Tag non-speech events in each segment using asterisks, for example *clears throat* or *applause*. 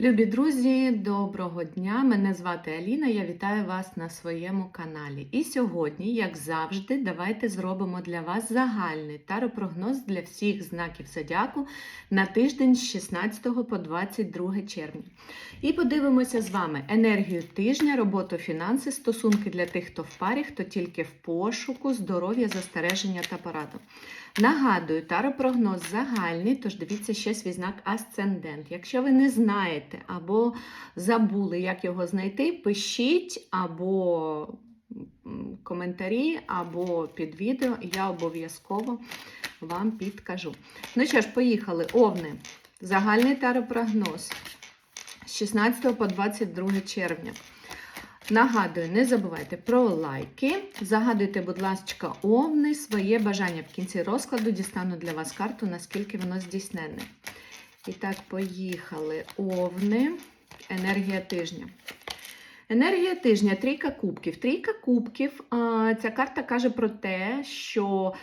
Любі друзі, доброго дня! Мене звати Аліна. Я вітаю вас на своєму каналі. І сьогодні, як завжди, давайте зробимо для вас загальний таропрогноз для всіх знаків зодіаку на тиждень з 16 по 22 червня. І подивимося з вами енергію тижня, роботу, фінанси, стосунки для тих, хто в парі, хто тільки в пошуку, здоров'я, застереження та пораду. Нагадую, таропрогноз загальний, тож дивіться ще свій знак асцендент. Якщо ви не знаєте або забули, як його знайти, пишіть або коментарі, або під відео, я обов'язково вам підкажу. Ну що ж, поїхали. Овни. Загальний таропрогноз з 16 по 22 червня. Нагадую, не забувайте про лайки. Загадуйте, будь ласка, овни, своє бажання. В кінці розкладу дістану для вас карту, наскільки воно здійснене. І так, поїхали. Овни, енергія тижня. Енергія тижня, трійка кубків. Трійка кубків. Ця карта каже про те, що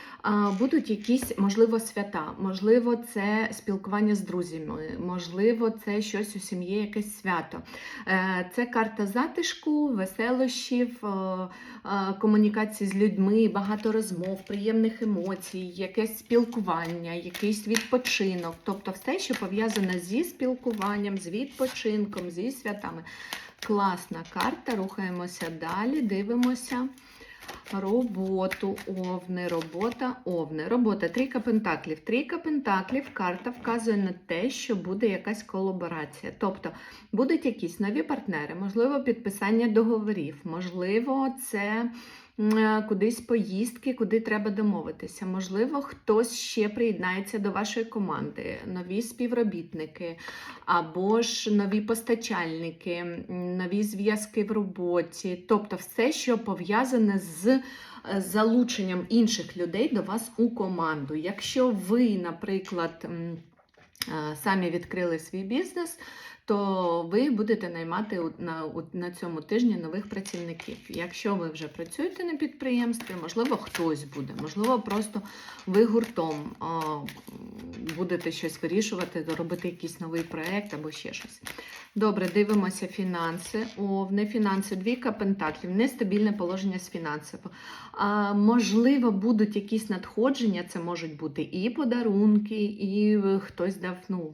будуть якісь, можливо, свята, можливо, це спілкування з друзями, можливо, це щось у сім'ї, якесь свято. Е, Це карта затишку, веселощів, е, е, комунікації з людьми, багато розмов, приємних емоцій, якесь спілкування, якийсь відпочинок. Тобто все, що пов'язане зі спілкуванням, з відпочинком, зі святами. Класна карта, рухаємося далі, дивимося. Роботу, овни, робота, овни. Робота, трійка пентаклів. Трійка пентаклів, карта вказує на те, що буде якась колаборація. Тобто будуть якісь нові партнери, можливо, підписання договорів, можливо, це кудись поїздки, куди треба домовитися. Можливо, хтось ще приєднається до вашої команди, нові співробітники, або ж нові постачальники, нові зв'язки в роботі. Тобто все, що пов'язане з е, залученням інших людей до вас у команду. Якщо ви, наприклад, е, самі відкрили свій бізнес, то ви будете наймати на, на цьому тижні нових працівників. Якщо ви вже працюєте на підприємстві, можливо, хтось буде, можливо, просто ви гуртом будете щось вирішувати, робити якийсь новий проєкт або ще щось. Добре, дивимося фінанси. Овни, фінанси, двійка пентаклів, нестабільне положення з фінансів. А, можливо, будуть якісь надходження, це можуть бути і подарунки, і е, хтось дав, ну,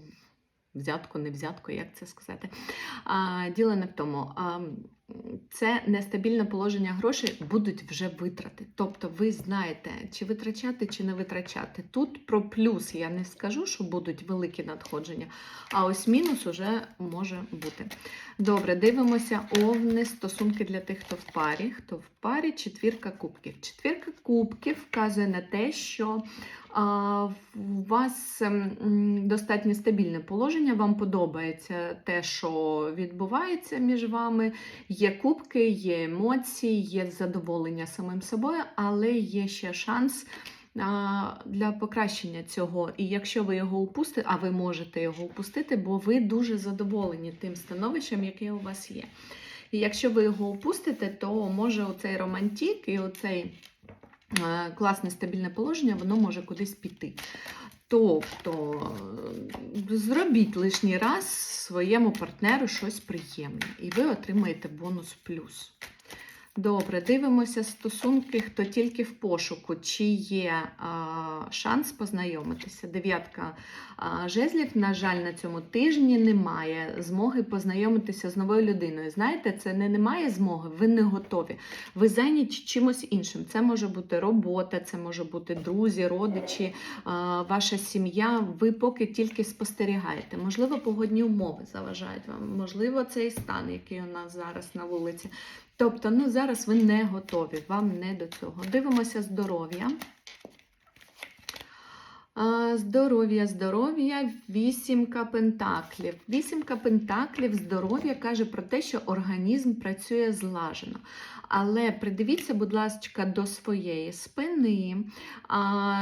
взятку, не взятку, як це сказати. А, діло не в тому. А, це нестабільне положення грошей будуть вже витрати. Тобто ви знаєте, чи витрачати, чи не витрачати. Тут про плюс я не скажу, що будуть великі надходження, а ось мінус уже може бути. Добре, дивимося овни, стосунки для тих, хто в парі. Хто в парі, четвірка кубків. Четвірка кубків вказує на те, що а, у вас ем, достатньо стабільне положення, вам подобається те, що відбувається між вами. Є кубки, є емоції, є задоволення самим собою, але є ще шанс. Для покращення цього, і якщо ви його упустите, а ви можете його упустити, бо ви дуже задоволені тим становищем, яке у вас є. І якщо ви його упустите, то може оцей романтик і оцей класне стабільне положення, воно може кудись піти. Тобто зробіть лишній раз своєму партнеру щось приємне, і ви отримаєте бонус плюс. Добре, дивимося стосунки, хто тільки в пошуку, чи є а, шанс познайомитися. Дев'ятка а, жезлів, на жаль, на цьому тижні немає змоги познайомитися з новою людиною. Знаєте, це не немає змоги, ви не готові. Ви зайняті чимось іншим. Це може бути робота, це може бути друзі, родичі, а, ваша сім'я. Ви поки тільки спостерігаєте. Можливо, погодні умови заважають вам, можливо, цей стан, який у нас зараз на вулиці. Тобто, ну зараз ви не готові, вам не до цього. Дивимося здоров'я. Здоров'я, здоров'я, вісімка пентаклів. Вісімка пентаклів, здоров'я каже про те, що організм працює злажено. Але придивіться, будь ласка, до своєї спини,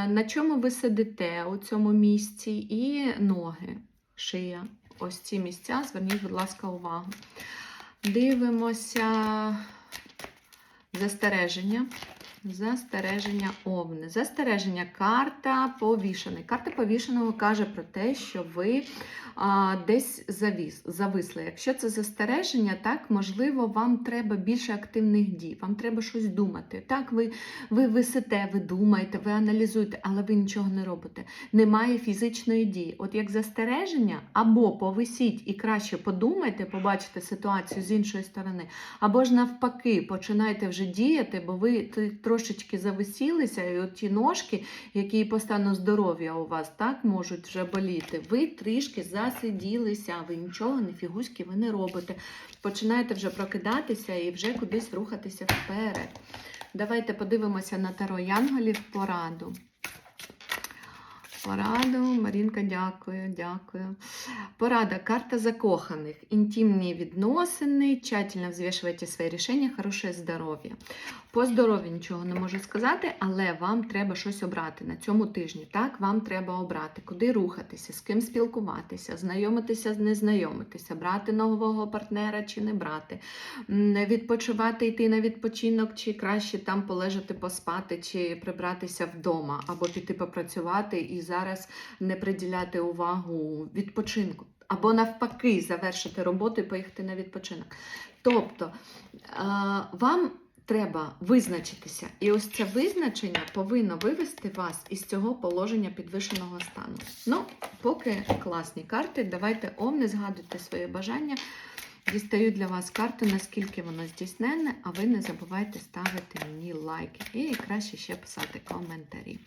на чому ви сидите у цьому місці, і ноги, шия. Ось ці місця, зверніть, будь ласка, увагу. Дивимося застереження. Застереження овни. Застереження карта повішений. Карта повішеного каже про те, що ви а, десь завіс, зависли. Якщо це застереження, так можливо, вам треба більше активних дій, вам треба щось думати. Так, ви, ви висите, ви думаєте, ви аналізуєте, але ви нічого не робите. Немає фізичної дії. От як застереження, або повисіть і краще подумайте, побачите ситуацію з іншої сторони, або ж навпаки, починайте вже діяти, бо ви т- трошечки зависілися, і от ті ножки, які по стану здоров'я у вас так можуть вже боліти. Ви трішки засиділися, ви нічого, не фігуськи, ви не робите. Починаєте вже прокидатися і вже кудись рухатися вперед. Давайте подивимося на таро Янголів пораду. Пораду, Марінка, дякую, дякую. Порада, карта закоханих, інтимні відносини, тщательно взвішуйте свої рішення, хороше здоров'я. По здоров'ю нічого не можу сказати, але вам треба щось обрати на цьому тижні. Так, вам треба обрати, куди рухатися, з ким спілкуватися, знайомитися, не знайомитися, брати нового партнера чи не брати, відпочивати, йти на відпочинок, чи краще там полежати, поспати, чи прибратися вдома, або піти попрацювати і зараз не приділяти увагу відпочинку. Або навпаки, завершити роботу і поїхати на відпочинок. Тобто е, вам треба визначитися, і ось це визначення повинно вивести вас із цього положення підвищеного стану. Ну, поки класні карти, давайте ом, не згадуйте своє бажання. Дістаю для вас карту, наскільки воно здійсненне, а ви не забувайте ставити мені лайки і краще ще писати коментарі.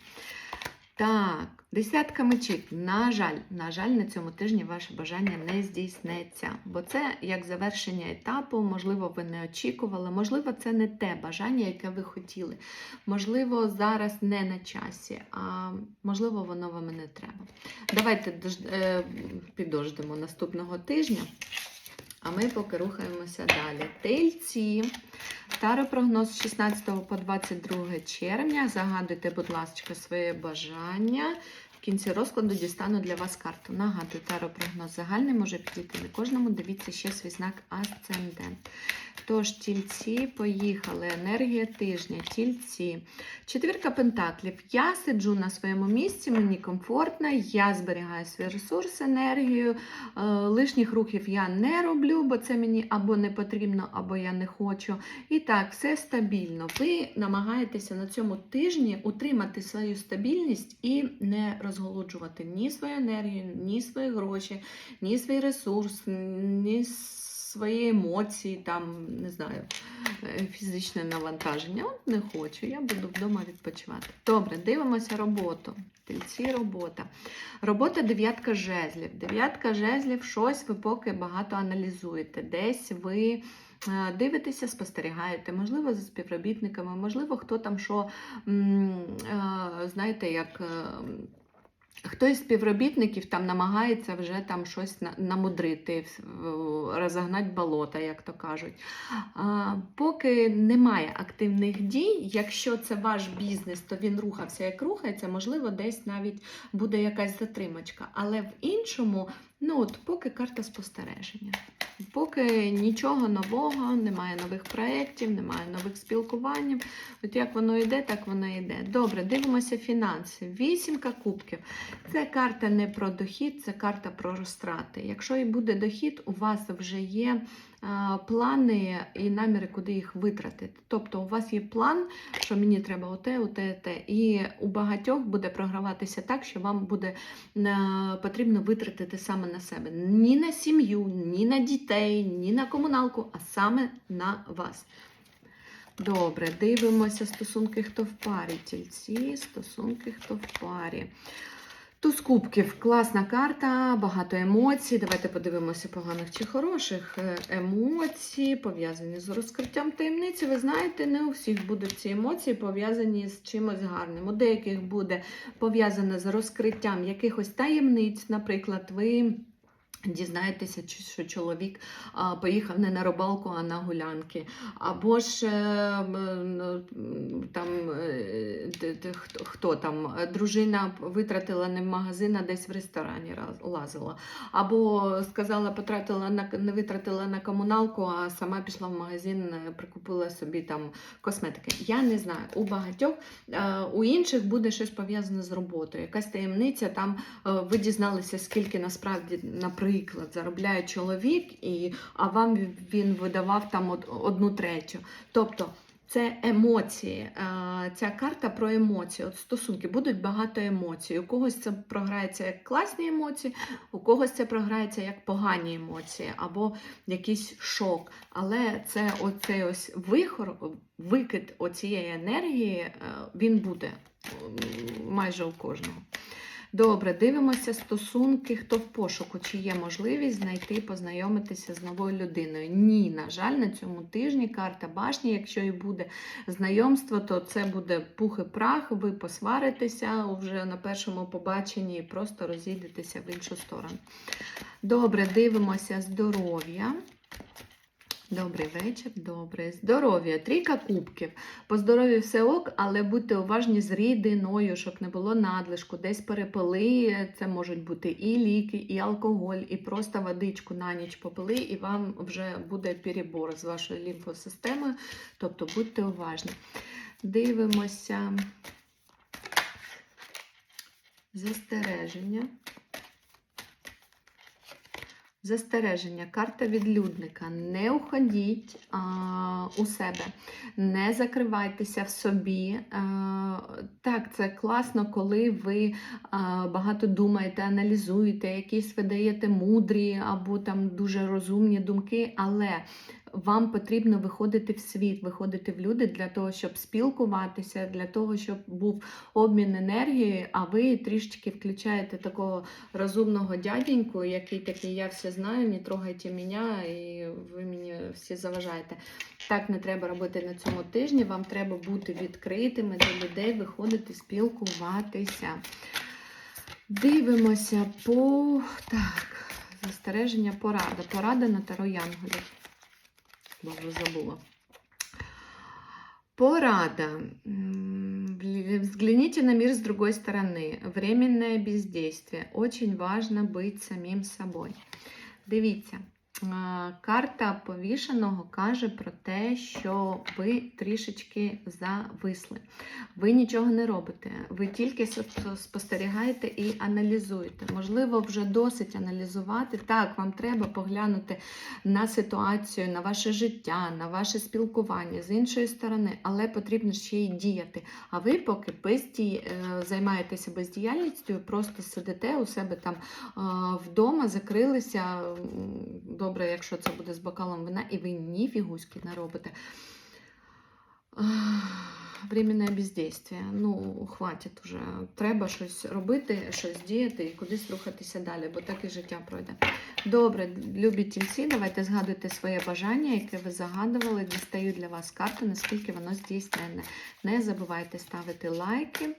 Так, десятка мечів. На жаль, на жаль, на цьому тижні ваше бажання не здійснеться, бо це як завершення етапу, можливо, ви не очікували, можливо, це не те бажання, яке ви хотіли. Можливо, зараз не на часі, а можливо, воно вам не треба. Давайте е, підождемо наступного тижня. А ми поки рухаємося далі. Тельці. Таропрогноз з 16 по 22 червня. Загадуйте, будь ласка, своє бажання. Кінці розкладу дістану для вас карту. Нагадую, таропрогноз загальний може підійти не кожному. Дивіться ще свій знак асцендент. Тож, тільці, поїхали. Енергія тижня, тільці. Четвірка пентаклів. Я сиджу на своєму місці, мені комфортно, я зберігаю свій ресурс, енергію. Е, Лишніх рухів я не роблю, бо це мені або не потрібно, або я не хочу. І так, все стабільно. Ви намагаєтеся на цьому тижні утримати свою стабільність і не розголоджувати ні свою енергію, ні свої гроші, ні свій ресурс, ні свої емоції, там, не знаю, е, фізичне навантаження. От не хочу, я буду вдома відпочивати. Добре, дивимося роботу. Тельці робота. Робота дев'ятка жезлів. Дев'ятка жезлів, щось ви поки багато аналізуєте. Десь ви е, дивитеся, спостерігаєте, можливо, за співробітниками, можливо, хто там що, е, знаєте, як. Хтось з співробітників там намагається вже там щось намудрити, розогнати болота, як то кажуть. Поки немає активних дій, якщо це ваш бізнес, то він рухався як рухається, можливо, десь навіть буде якась затримочка. Але в іншому, ну от поки карта спостереження. Поки нічого нового, немає нових проєктів, немає нових спілкувань. От як воно йде, так воно йде. Добре, дивимося фінанси. Вісімка кубків. Це карта не про дохід, це карта про розтрати. Якщо і буде дохід, у вас вже є плани і наміри, куди їх витратити. Тобто у вас є план, що мені треба оте, оте, те. І у багатьох буде програватися так, що вам буде е, потрібно витратити саме на себе. Ні на сім'ю, ні на дітей, ні на комуналку, а саме на вас. Добре, дивимося стосунки, хто в парі. Тільці, стосунки, хто в парі. Туз кубків, класна карта, багато емоцій. Давайте подивимося, поганих чи хороших Емоції емоцій, пов'язані з розкриттям таємниці. Ви знаєте, не у всіх будуть ці емоції пов'язані з чимось гарним. У деяких буде пов'язане з розкриттям якихось таємниць. Наприклад, ви Дізнаєтеся, що чоловік поїхав не на рибалку, а на гулянки. Або ж е, там е, хто, там, дружина витратила не в магазин, а десь в ресторані лазила. Або сказала, потратила на не витратила на комуналку, а сама пішла в магазин, е, прикупила собі там косметики. Я не знаю. У багатьох у інших буде щось пов'язане з роботою. Якась таємниця там ви дізналися, скільки насправді, наприклад, заробляє чоловік, і, а вам він видавав там одну третю. Тобто це емоції. Е, Ця карта про емоції. От стосунки будуть багато емоцій. У когось це програється як класні емоції, у когось це програється як погані емоції або якийсь шок. Але це оцей ось вихор, викид оцієї енергії, е, він буде майже у кожного. Добре, дивимося стосунки, хто в пошуку, чи є можливість знайти, познайомитися з новою людиною. Ні, на жаль, на цьому тижні карта башні. Якщо і буде знайомство, то це буде пух і прах, ви посваритеся вже на першому побаченні і просто розійдетеся в іншу сторону. Добре, дивимося здоров'я. Добрий вечір, добре. Здоров'я, трійка кубків. По здоров'ю все ок, але будьте уважні з рідиною, щоб не було надлишку. Десь перепили, це можуть бути і ліки, і алкоголь, і просто водичку на ніч попили, і вам вже буде перебор з вашою лімфосистемою. Тобто будьте уважні. Дивимося. Застереження. Застереження, карта відлюдника. Не уходіть а, у себе, не закривайтеся в собі. А, так, це класно, коли ви а, багато думаєте, аналізуєте, якісь видаєте мудрі або там дуже розумні думки, але вам потрібно виходити в світ, виходити в люди для того, щоб спілкуватися, для того, щоб був обмін енергією, а ви трішечки включаєте такого розумного дяденьку, який такий, я все знаю, не трогайте мене, і ви мені всі заважаєте. Так не треба робити на цьому тижні. Вам треба бути відкритими до людей, виходити, спілкуватися. Дивимося по так, застереження, порада. Порада на Таро Янголів. Боже, забула. Порада. Взгляните на мир с другой стороны. Временное бездействие. Очень важно быть самим собой. Дивіться, карта повішеного каже про те, що ви трішечки зависли. Ви нічого не робите, ви тільки спостерігаєте і аналізуєте. Можливо, вже досить аналізувати. Так, вам треба поглянути на ситуацію, на ваше життя, на ваше спілкування з іншої сторони, але потрібно ще й діяти. А ви поки безді... е, займаєтеся бездіяльністю, просто сидите у себе там вдома, закрилися. м, Добре, якщо це буде з бокалом вина, і ви ні фігуськи не робите. Временне бездействие. Ну, хватить уже. Треба щось робити, щось діяти і кудись рухатися далі, бо так і життя пройде. Добре, любі тільці, давайте згадуйте своє бажання, яке ви загадували. Дістаю для вас карту, наскільки воно здійсненне. Не забувайте ставити лайки.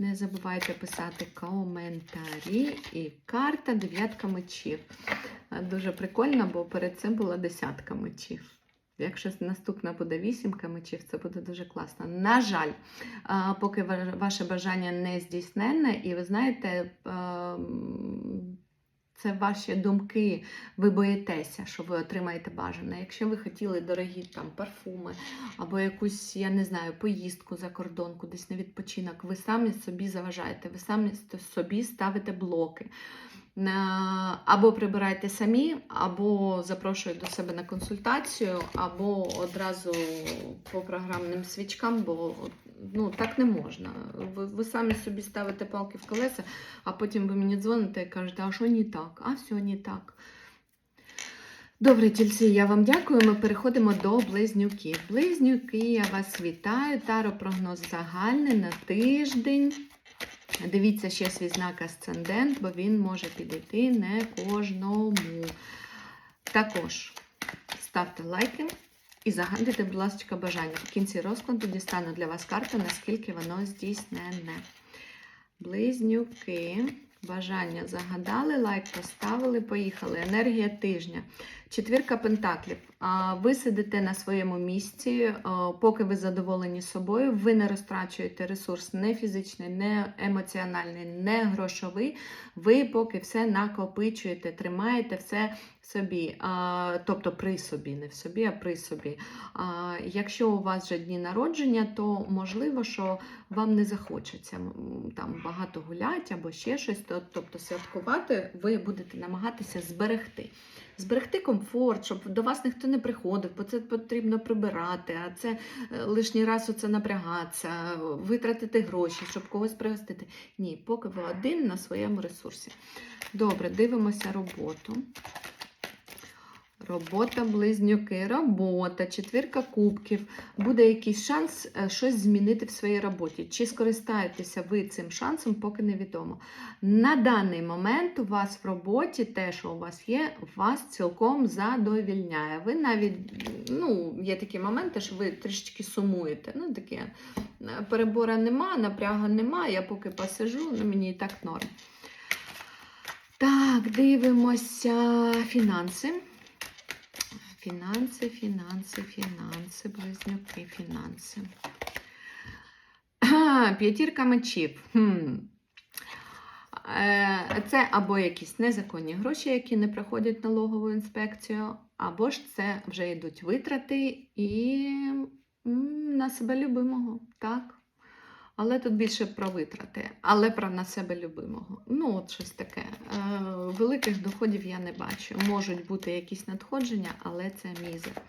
Не забувайте писати коментарі. І карта дев'ятка мечів. Дуже прикольно, бо перед цим була десятка мечів. Якщо наступна буде вісімка мечів, це буде дуже класно. На жаль, поки ваше бажання не здійсненне, і ви знаєте, ем, це ваші думки, ви боїтеся, що ви отримаєте бажане. Якщо ви хотіли дорогі там парфуми або якусь, я не знаю, поїздку за кордон, кудись на відпочинок, ви самі собі заважаєте, ви самі собі ставите блоки. Або прибирайте самі, або запрошують до себе на консультацію, або одразу по програмним свічкам, бо ну, так не можна. Ви, ви самі собі ставите палки в колеса, а потім ви мені дзвоните і кажете, а що не так? А все не так. Добре, тільці, я вам дякую. Ми переходимо до близнюків. Близнюки, я вас вітаю. Таро прогноз загальний на тиждень. Дивіться ще свій знак асцендент, бо він може підійти не кожному. Також ставте лайки і загадуйте, будь ласка, бажання. В кінці розкладу дістану для вас карту, наскільки воно здійснене. Близнюки. Бажання загадали, лайк поставили, поїхали. Енергія тижня. Четвірка пентаклів. Ви сидите на своєму місці, поки ви задоволені собою, ви не розтрачуєте ресурс не фізичний, не емоціональний, не грошовий. Ви поки все накопичуєте, тримаєте все собі, а, тобто при собі, не в собі, а при собі. А, Якщо у вас вже дні народження, то можливо, що вам не захочеться там багато гуляти або ще щось, то- тобто святкувати, ви будете намагатися зберегти. Зберегти комфорт, щоб до вас ніхто не приходив, бо це потрібно прибирати, а це е, лишній раз оце напрягатися, витратити гроші, щоб когось пригостити. Ні, поки ви один на своєму ресурсі. Добре, дивимося роботу. Робота, близнюки, робота, четвірка кубків. Буде якийсь шанс е, щось змінити в своїй роботі. Чи скористаєтеся ви цим шансом, поки невідомо. На даний момент у вас в роботі те, що у вас є, вас цілком задовільняє. Ви навіть, ну, є такі моменти, що ви трішечки сумуєте. Ну, таке е, перебора нема, напряга нема, я поки посижу, ну, мені і так норм. Так, дивимося фінанси. Фінанси, фінанси, фінанси, близнюки, фінанси. *clears throat* П'ятірка мечів. Е, Це або якісь незаконні гроші, які не проходять налогову інспекцію, або ж це вже йдуть витрати і на себе любимого. Так. Але тут більше про витрати, але про на себе любимого. Ну, от щось таке. Великих доходів я не бачу. Можуть бути якісь надходження, але це мізер.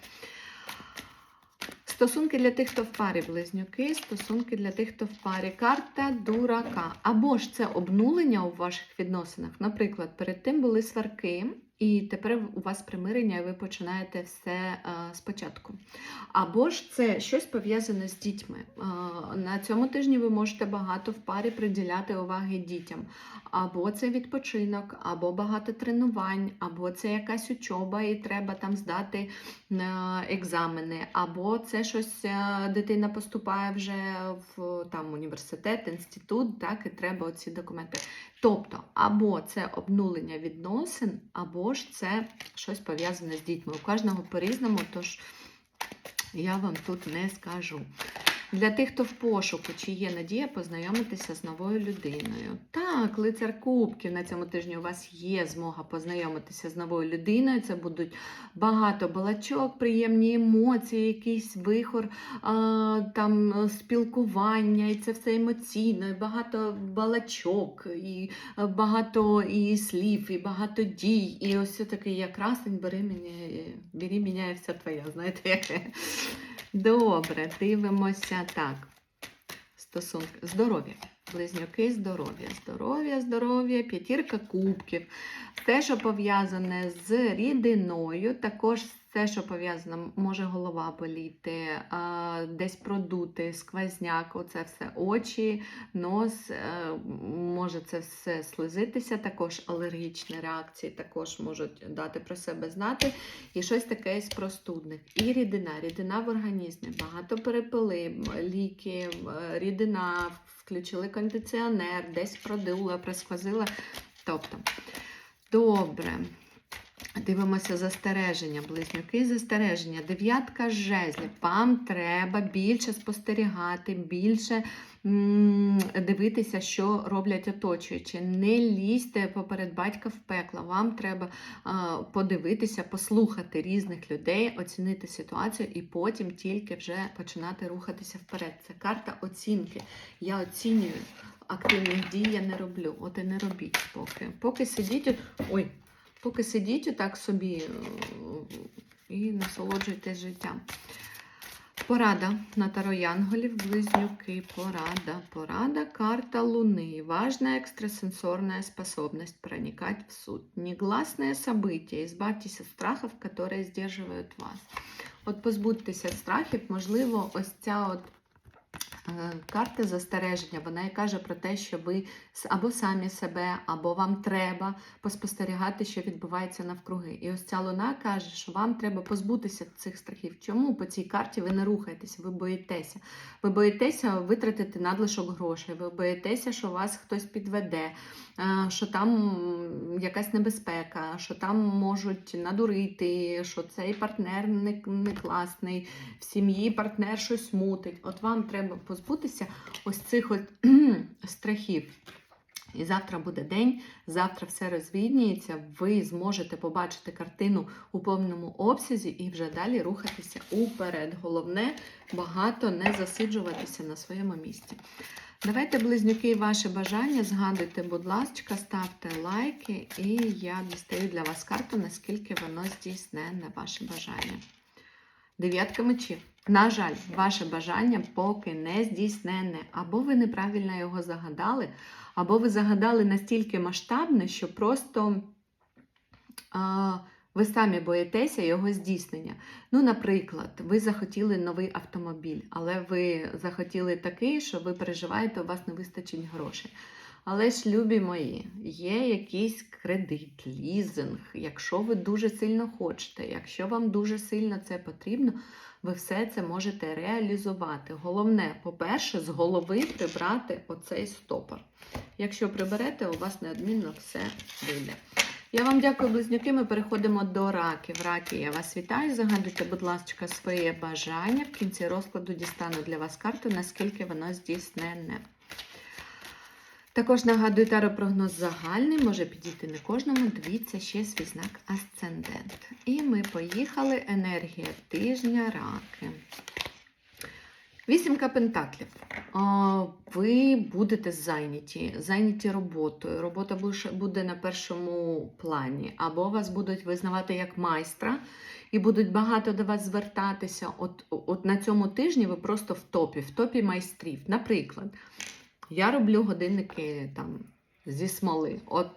Стосунки для тих, хто в парі близнюки, стосунки для тих, хто в парі. Карта дурака. Або ж це обнулення у ваших відносинах. Наприклад, перед тим були сварки, і тепер у вас примирення, і ви починаєте все е, спочатку. Або ж це щось пов'язане з дітьми. Е, на цьому тижні ви можете багато в парі приділяти уваги дітям. Або це відпочинок, або багато тренувань, або це якась учоба, і треба там здати е, екзамени, або це щось дитина поступає вже в там університет, інститут, так і треба оці документи. Тобто, або це обнулення відносин, або ж це щось пов'язане з дітьми. У кожного по-різному, тож я вам тут не скажу. Для тих, хто в пошуку, чи є надія познайомитися з новою людиною. Так, лицар Кубків на цьому тижні у вас є змога познайомитися з новою людиною. Це будуть багато балачок, приємні емоції, якийсь вихор, там спілкування, і це все емоційно, і багато балачок, і е, багато і слів, і багато дій. І ось такий я красень, бери мене, бери мене, і вся твоя. Знаєте. *laughs* Добре, дивимося так. Стосунки. Здоров'я. Близнюки, здоров'я, здоров'я, здоров'я, п'ятірка кубків. Те, що пов'язане з рідиною, також те, що пов'язано, може голова боліти, десь продути, сквозняк, оце все очі, нос, е, може це все слизитися, також алергічні реакції також можуть дати про себе знати. І щось таке із простудних. І рідина, рідина в організмі, багато перепили, ліки, е, рідина, включили кондиціонер, десь продула, просквозила. Тобто, добре. Дивимося застереження, близнюки, застереження. Дев'ятка жезлів. Вам треба більше спостерігати, більше м, дивитися, що роблять оточуючі. Не лізьте поперед батька в пекло. Вам треба а, подивитися, послухати різних людей, оцінити ситуацію і потім тільки вже починати рухатися вперед. Це карта оцінки. Я оцінюю. Активних дій я не роблю. От і не робіть поки. Поки сидіть. Ой, Поки сидіть отак собі е, і насолоджуйтесь життям. Порада на Таро Янголів, близнюки, порада, порада, карта Луны. Важная экстрасенсорная способность проникать в суть. Негласные события. Избавьтесь от страхов, которые сдерживают вас. От позбудьтеся страхів, можливо, ось ця от Е, Карта застереження, вона і каже про те, що ви або самі себе, або вам треба поспостерігати, що відбувається навкруги. І ось ця луна каже, що вам треба позбутися цих страхів. Чому по цій карті ви не рухаєтеся, ви боїтеся? Ви боїтеся витратити надлишок грошей, ви боїтеся, що вас хтось підведе, е, що там якась небезпека, що там можуть надурити, що цей партнер не, не класний, в сім'ї партнер щось мутить. От вам треба позбутися ось цих от *clears throat* страхів. І завтра буде день, завтра все розвідніється, ви зможете побачити картину у повному обсязі і вже далі рухатися уперед. Головне багато не засиджуватися на своєму місці. Давайте, близнюки, ваше бажання, згадуйте, будь ласка, ставте лайки, і я дістаю для вас карту, наскільки воно здійснене, ваше бажання. Дев'ятка мечів. На жаль, ваше бажання поки не здійснене. Або ви неправильно його загадали, або ви загадали настільки масштабне, що просто а, ви самі боїтеся його здійснення. Ну, наприклад, ви захотіли новий автомобіль, але ви захотіли такий, що ви переживаєте, у вас не вистачить грошей. Але ж, любі мої, є якийсь кредит, лізинг. Якщо ви дуже сильно хочете, якщо вам дуже сильно це потрібно, ви все це можете реалізувати. Головне, по-перше, з голови прибрати оцей стопор. Якщо приберете, у вас неодмінно все вийде. Я вам дякую, близнюки. Ми переходимо до раків. Раки, я вас вітаю. Загадуйте, будь ласка, своє бажання. В кінці розкладу дістану для вас карту, наскільки воно здійснене. Також нагадую, таропрогноз загальний, може підійти не кожному. Дивіться ще свій знак асцендент. І ми поїхали. Енергія тижня, раки. Вісімка пентаклів. Ви будете зайняті, зайняті роботою. Робота буде на першому плані, або вас будуть визнавати як майстра і будуть багато до вас звертатися. От, от на цьому тижні ви просто в топі, в топі майстрів. Наприклад, я роблю годинники там зі смоли. От,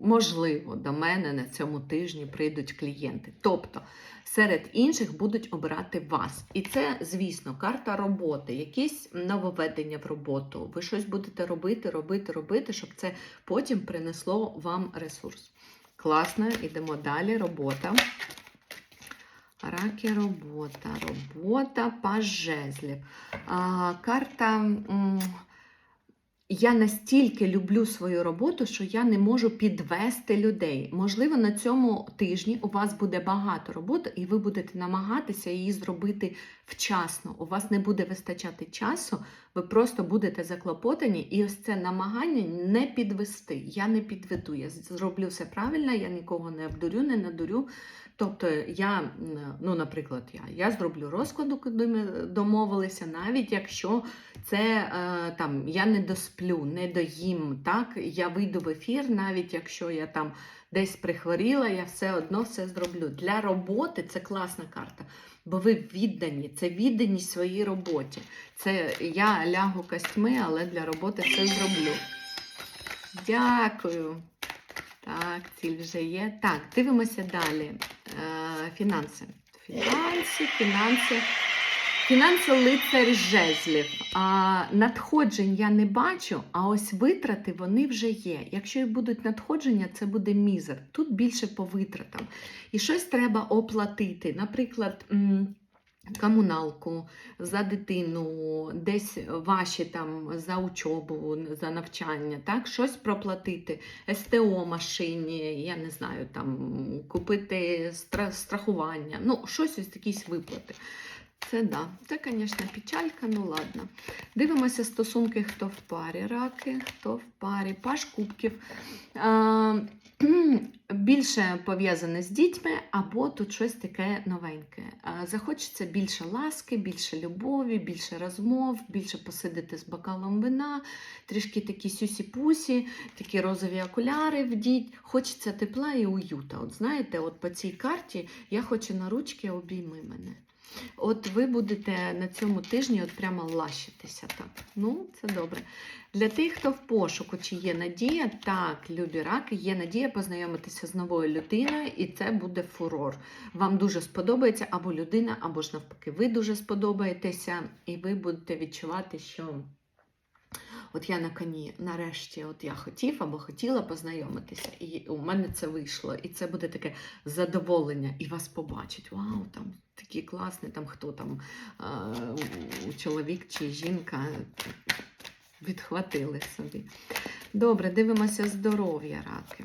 можливо, до мене на цьому тижні прийдуть клієнти. Тобто серед інших будуть обирати вас. І це, звісно, карта роботи, якісь нововведення в роботу. Ви щось будете робити, робити, робити, щоб це потім принесло вам ресурс. Класно, йдемо далі. Робота. Раки робота, робота паж жезлів. А, карта. м, Я настільки люблю свою роботу, що я не можу підвести людей. Можливо, на цьому тижні у вас буде багато роботи, і ви будете намагатися її зробити вчасно. У вас не буде вистачати часу, ви просто будете заклопотані, і ось це намагання не підвести. Я не підведу. Я зроблю все правильно, я нікого не обдурю, не надурю. Тобто, я, ну, наприклад, я, я зроблю розкладу, куди ми домовилися, навіть якщо це е, там я не досплю, не доїм. Так, я вийду в ефір, навіть якщо я там десь прихворіла, я все одно все зроблю. Для роботи це класна карта, бо ви віддані, це відданість своїй роботі. Це я лягу костьми, але для роботи все зроблю. Дякую. Так, ціль вже є. Так, дивимося далі. Е, фінанси. Фінанси, фінанси. Фінанси лицар жезлів. А, надходжень я не бачу, а ось витрати вони вже є. Якщо і будуть надходження, це буде мізер. Тут більше по витратам. І щось треба оплатити. Наприклад, комуналку за дитину, десь ваші там за учобу, за навчання, так, щось проплатити, СТО машині, я не знаю, там купити стра- страхування, ну, щось ось якісь виплати. Це да, це, звісно, печалька, ну ладно. Дивимося стосунки, хто в парі, раки, хто в парі, паш кубків. А, більше пов'язане з дітьми, або тут щось таке новеньке. А, захочеться більше ласки, більше любові, більше розмов, більше посидити з бокалом вина, трішки такі сюсі-пусі, такі розові окуляри вдіть. Хочеться тепла і уюта. От знаєте, от по цій карті я хочу на ручки обійми мене. От ви будете на цьому тижні от прямо лащитися так. Ну, це добре. Для тих, хто в пошуку, чи є надія, так, любі раки, є надія познайомитися з новою людиною, і це буде фурор. Вам дуже сподобається або людина, або ж навпаки, ви дуже сподобаєтеся, і ви будете відчувати, що. От я на коні, нарешті, от я хотів або хотіла познайомитися, і у мене це вийшло. І це буде таке задоволення, і вас побачить. Вау, там такі класні, там хто там чоловік чи жінка відхватили собі. Добре, дивимося здоров'я раки.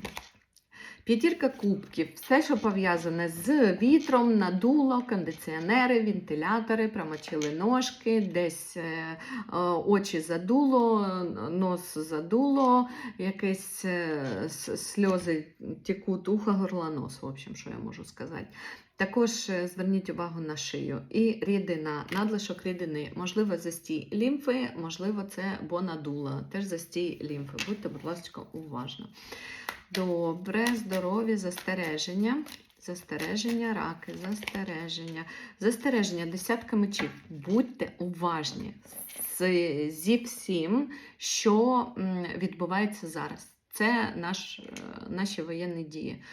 П'ятірка кубків, все, що пов'язане з вітром, надуло, кондиціонери, вентилятори, промочили ножки, десь е, е, очі задуло, нос задуло, якесь е, сльози текуть, ухо, горло, нос, в общем, що я можу сказати. Також зверніть увагу на шию і рідина, надлишок рідини, можливо, застій лімфи, можливо, це бо надуло, теж застій лімфи. Будьте, будь ласка, уважно. Добре, здорові, застереження. Застереження, раки, застереження. Застереження, десятка мечів. Будьте уважні зі всім, що відбувається зараз. Це наш, е, наші воєнні дії.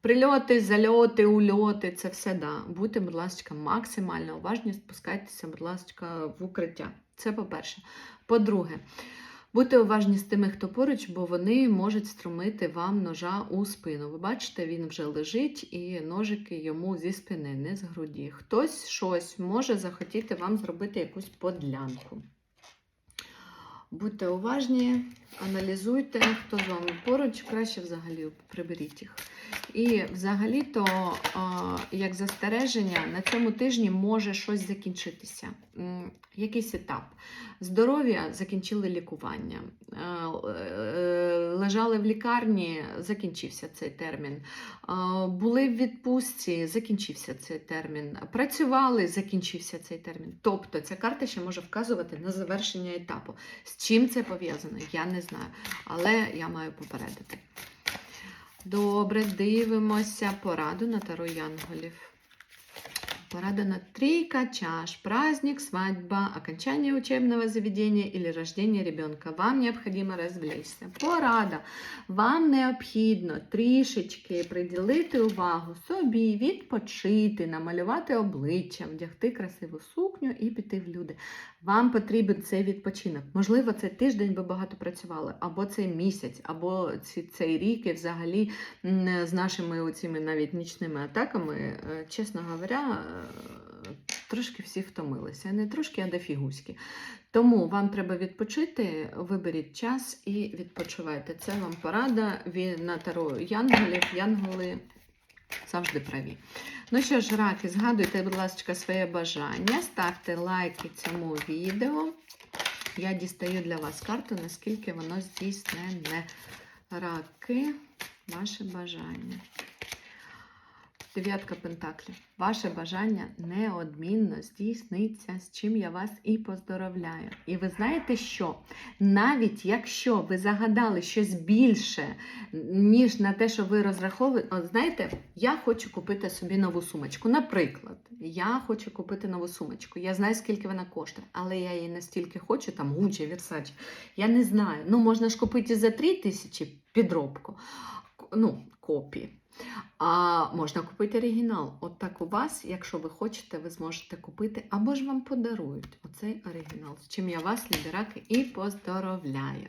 Прильоти, зальоти, ульоти це все да. Будьте, будь ласка, максимально уважні, спускайтеся, будь ласка, в укриття. Це по-перше. По-друге, будьте уважні з тими, хто поруч, бо вони можуть струмити вам ножа у спину. Ви бачите, він вже лежить і ножики йому зі спини, не з груді. Хтось щось може захотіти вам зробити якусь подлянку. Будьте уважні, аналізуйте, хто з вами поруч, краще взагалі приберіть їх. І взагалі-то, як застереження, на цьому тижні може щось закінчитися. Якийсь етап. Здоров'я закінчили лікування. Лежали в лікарні, закінчився цей термін. Були в відпустці, закінчився цей термін. Працювали, закінчився цей термін. Тобто ця карта ще може вказувати на завершення етапу. З чим це пов'язано, я не знаю. Але я маю попередити. Добре, дивимося пораду на Таро Янголів. Порада на трійка чаш. Праздник, свадьба, окончание учебного заведения или рождение ребенка. Вам необхідно розвлечься. Порада. Вам необхідно трішечки приділити увагу собі, відпочити, намалювати обличчя, вдягти красиву сукню і піти в люди. Вам потрібен цей відпочинок. Можливо, цей тиждень ви багато працювали, або цей місяць, або ці- цей рік, і взагалі з нашими оціми навіть нічними атаками, е, чесно говоря, е, трошки всі втомилися. Не трошки, а дофігуськи. Тому вам треба відпочити, виберіть час і відпочивайте. Це вам порада від на таро янголів. Янголи завжди праві. Ну що ж, раки, згадуйте, будь ласка, своє бажання, ставте лайки цьому відео. Я дістаю для вас карту, наскільки воно здійснене. Раки, ваше бажання. Дев'ятка пентаклів. Ваше бажання неодмінно здійсниться, з чим я вас і поздоровляю. І ви знаєте що? Навіть якщо ви загадали щось більше, ніж на те, що ви розраховуєте, от знаєте, я хочу купити собі нову сумочку. Наприклад, я хочу купити нову сумочку. Я знаю, скільки вона коштує, але я її настільки хочу, там Gucci, Versace. Я не знаю. Ну, можна ж купити за 3 тисячі підробку. Ну, копії. А можна купити оригінал. От так у вас, якщо ви хочете, ви зможете купити, або ж вам подарують оцей оригінал. З чим я вас, лідераки, і поздоровляю.